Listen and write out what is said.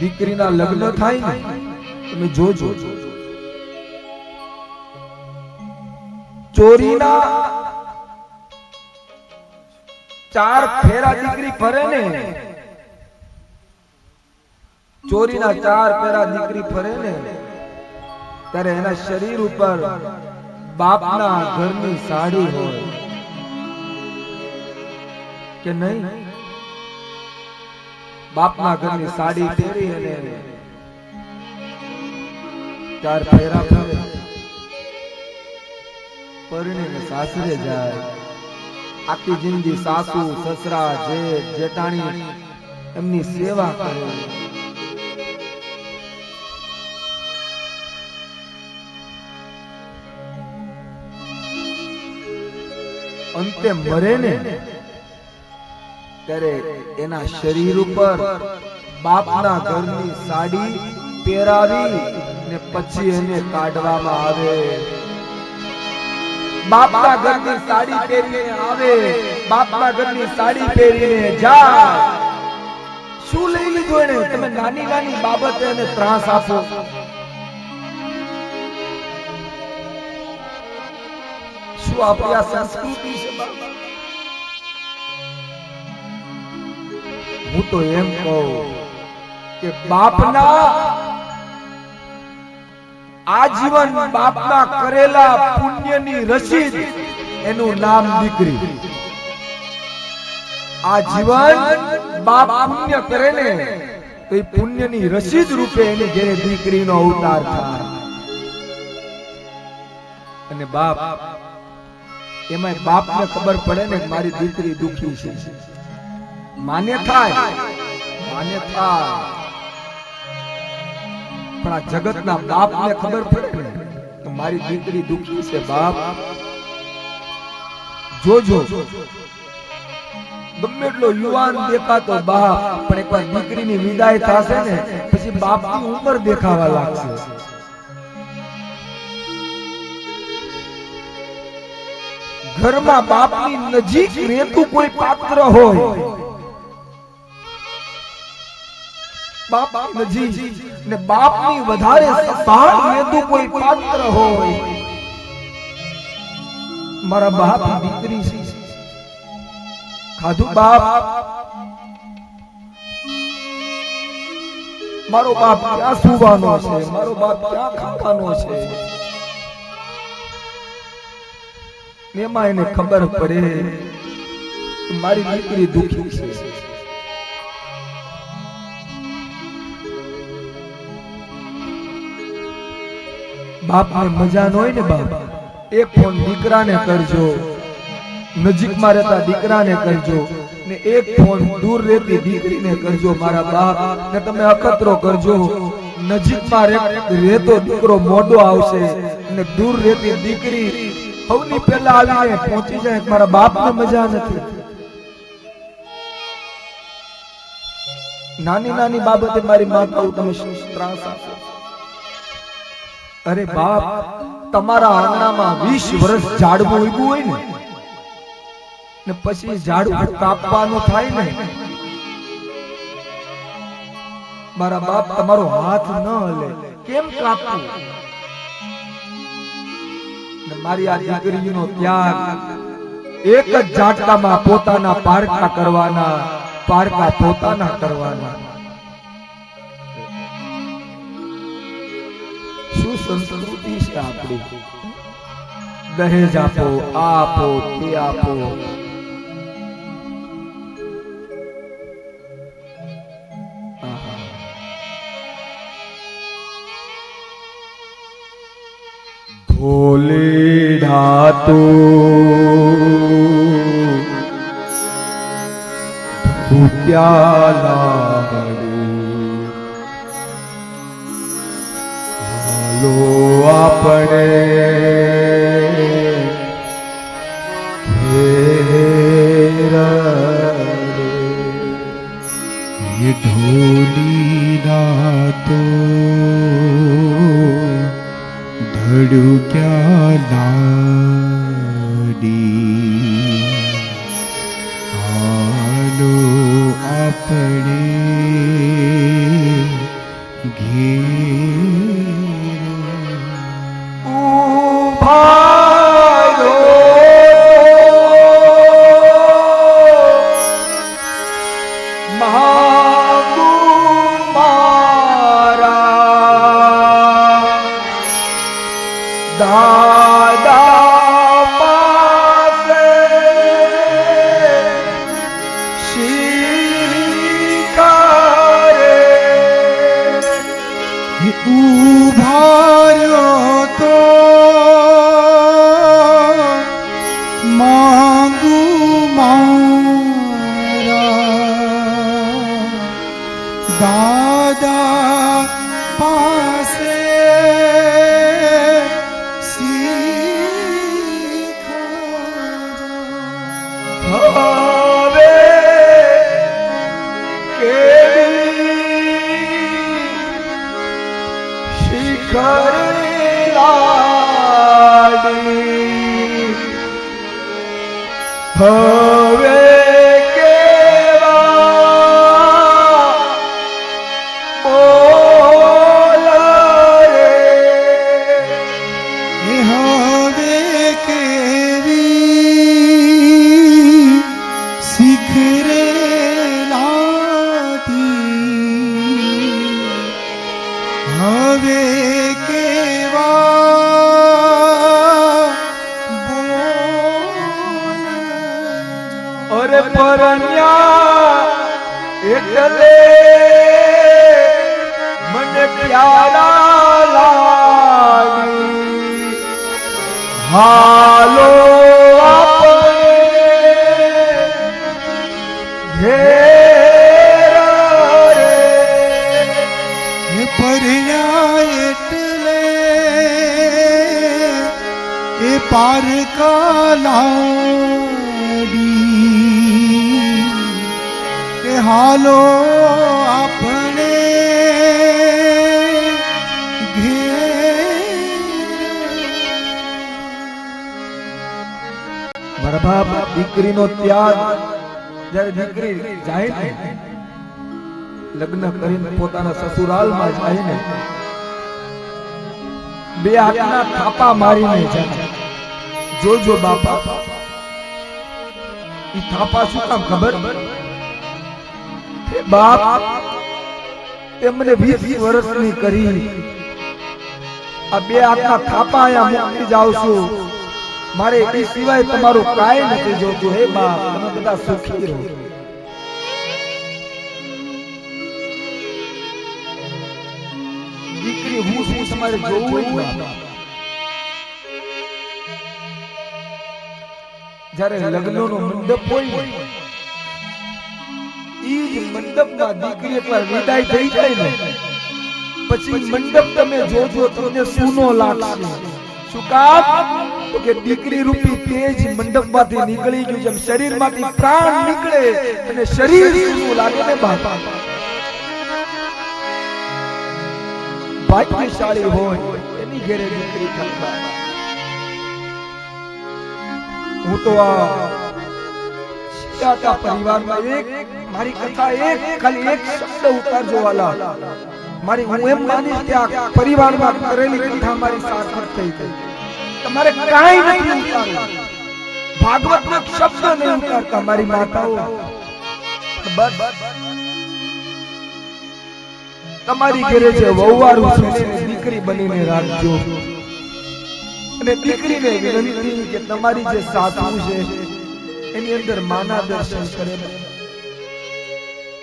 દીકરીના લગ્ન થાય તમે જોજો. ચોરીના ચાર ફેરા દીકરી ફરે ને, ચોરીના ચાર ફેરા દીકરી ફરે ને, ત્યારે એના શરીર ઉપર બાપના ઘરની સાડી હોય. કે નહીં? બાપના ઘરની સાડી પહેરી અને ચાર ફેરા ફરે પરણીને સાસરે જાય. આખી જિંદગી સાસુ સસરા જેઠ જેઠાણી એમની સેવા કરે. અંતે મરે ને ત્યારે એના શરીર ઉપર બાપના ઘરની સાડી પહેરાવી ને પછી એને કાઢવામાં આવે. બાપના ઘરની સાડી પહેરીને આવે. બાપના ઘરની સાડી પહેરીને જાય. શું લઈ લીધું એને? તમે નાની નાની બાબતે એને ત્રાસ આપો. શું આપણી આ સંસ્કૃતિ છે બાપ? હું તો એમ કહું કે બાપના આજીવન બાપના કરેલા પુણ્યની રસીદ એનું નામ દીકરી. આ જીવન બાપ પુણ્ય કરે ને તો એ પુણ્યની રસીદ રૂપે એની ઘેરે દીકરીનો અવતાર થાય. અને બાપ એમાં બાપને ખબર પડે ને મારી દીકરી દુખી છે. માન્ય થાય. માન્ય થાય. પણ આ જગતના બાપને ખબર પડે તો મારી દીકરી દુખી છે બાપ. જોજો. ગમે એટલો યુવાન દેખાતો બાપ, પણ એકવાર દીકરીની વિદાય થશે ને, પછી બાપની ઉંમર દેખાવા લાગશે. ઘરમાં બાપની નજીક રહેતું કોઈ પાત્ર હોય બાપ નજીક ને બાપની વધારે સંભાળ લેતું કોઈ પાત્ર હોય. મારા બાપ દીકરી છે. ખાધું બાપ. મારો બાપ ક્યાં સુવાનો છે? મારો બાપ ક્યાં ખાવાનો છે? એમાં એને ખબર પડે મારી દીકરી દુખી છે. બાપને મજા ન હોય ને બાપ એક ફોન દીકરાને કરજો. નજીકમાં રહેતા દીકરાને કરજો ને એક ફોન દૂર રહેતી દીકરીને કરજો મારા બાપ ને તમે અખતરો કરજો. નજીકમાં રહેતો દીકરો મોડો આવશે ને દૂર રહેતી દીકરી સૌની પહેલા આવીને પહોંચી જાય. મારા મારા બાપને મજા નથી. નાની નાની બાબતે મારી માતાઓ, તમે ત્રાસ આપો. અરે બાપ, તમારા આંગણામાં વીસ વર્ષ ઝાડવું ઉગ્યું હોય ને ને પછી ઝાડવું કાપવાનું થાય ને, મારા બાપ તમારો હાથ ન હલે. કેમ કાપવું? મારી આ દીકરીનો ત્યાગ એક જ ઝાટકામાં પોતાના પારકા કરવાના, પારકા પોતાના કરવાના. શું સંસ્કૃતિ છે આપણી. દહેજ આપો આ આપો તે આપો. ભોલે ધાતુ. ભૂત્યા આપણે Ooh. હવે કેવા? બોલ રે. હવે કેવી? અરે પરણ્યા એટલે મને પ્યારા લાગી. હાલો. એ હાલો આપણે મારા દીકરીનો ત્યાગ જ્યારે દીકરી જાય ને લગ્ન કરીને પોતાના સસુરાલમાં જાય ને બે હાથના થાપા મારીને જાય જોજો બાપા, ઈ થાપા શું કામ ખબર? બાપ એમને મને 20 વર્ષની કરી. આ બે હાથના ખાપા અહીંયા મૂકી જાવ છું. મારે એ સિવાય તમારું કાંઈ નથી જોતું. હે બાપ, તમે બધા સુખી રહો. દીકરી હું શું તમારે જોવું બાપ? જ્યારે લગ્નનો મંડપ હોય ઈ મંડપમાં દીકરી એકવાર વિદાય થઈ જાય ને. પછી મંડપ તમે જોજો, તમને સૂનો લાગશે. શું કામ? તો કે દીકરી રૂપી તેજ મંડપમાંથી નીકળી ગયું જેમ શરીરમાંથી પ્રાણ નીકળે અને શરીર સૂનું લાગે ને બાપા. ભાગ્યશાળી હોય, એની ઘેરે દીકરી થતા હું તો આ શિયાળા પરિવારમાં એક મારી કથા એક ખાલી એક શબ્દ ઉતારજો વાલા મારી હું એમ માનીશ કે આ પરિવારમાં કરેલી કથા મારી સાર્થક થઈ ગઈ તમારે કાંઈ નથી ઉતારવું ભાગવતનો શબ્દ નહીં ઉતારતા મારી માતાઓ તમારી ઘરે જે વહુવારું છે દીકરી બનીને રાખજો અને દીકરીને વિનંતી કે તમારી જે સાસુ છે એની અંદર માના દર્શન કરે.